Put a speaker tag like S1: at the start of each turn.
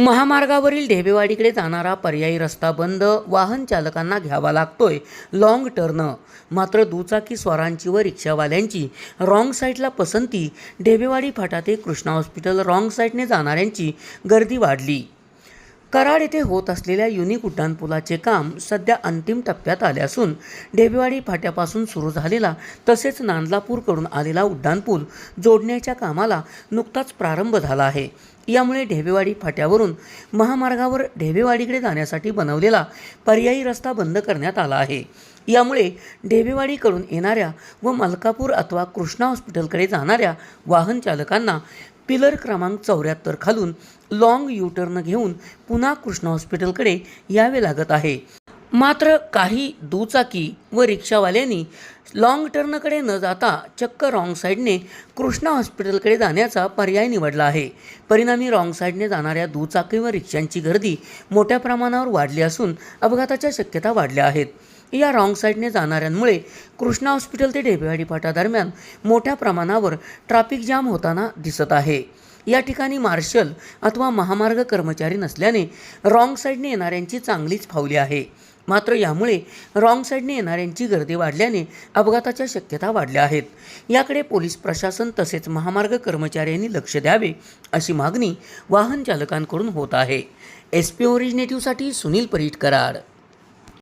S1: महामार्गावरील ढेबेवाडीकडे जाणारा पर्यायी रस्ता बंद वाहन चालकांना घ्यावा लागतोय लाँग टर्न मात्र दुचाकी स्वारांची व रिक्षावाल्यांची रॉंग साईडला पसंती ढेबेवाडी फाटा ते कृष्णा हॉस्पिटल रॉंग साईडने जाणाऱ्यांची गर्दी वाढली. कराड येथे होत असलेल्या युनिक उड्डाणपुलाचे काम सध्या अंतिम टप्प्यात आले असून ढेबेवाडी फाट्यापासून सुरू झालेला तसेच नांदलापूरकडून आलेला उड्डाणपूल जोडण्याच्या कामाला नुकताच प्रारंभ झाला आहे. यामुळे ढेबेवाडी फाट्यावरून महामार्गावर ढेबेवाडीकडे जाण्यासाठी बनवलेला पर्यायी रस्ता बंद करण्यात आला आहे. यामुळे ढेबेवाडीकडून येणाऱ्या व मलकापूर अथवा कृष्णा हॉस्पिटलकडे जाणाऱ्या वाहन चालकांना पिलर क्रमांक चौऱ्याहत्तर खालून लाँग युटर्न घेऊन पुन्हा कृष्णा हॉस्पिटलकडे यावे लागत आहे. मात्र काही दुचाकी व रिक्षावाल्यांनी लाँग टर्नकडे न जाता चक्क रॉंग साईडने कृष्णा हॉस्पिटलकडे जाण्याचा पर्याय निवडला आहे. परिणामी रॉंग साईडने जाणाऱ्या दुचाकी व रिक्षांची गर्दी मोठ्या प्रमाणावर वाढली असून अपघाताच्या शक्यता वाढल्या आहेत. या रॉंग साईडने जाणाऱ्यांमुळे कृष्णा हॉस्पिटल ते ढेबेवाडी फाटादरम्यान मोठ्या प्रमाणावर ट्रॅफिक जाम होताना दिसत आहे. या ठिकाणी मार्शल अथवा महामार्ग कर्मचारी नसल्याने रॉंग साईडने येणाऱ्यांची चांगलीच फावली आहे. मात्र यामुळे रॉंग साईडने येणाऱ्यांची गर्दी वाढल्याने अपघाताच्या शक्यता वाढल्या आहेत. याकडे पोलीस प्रशासन तसेच महामार्ग कर्मचाऱ्यांनी लक्ष द्यावे अशी मागणी वाहन चालकांकडून होत आहे. एस पी ओरिजिनेटिव्हसाठी सुनील परीट कराड.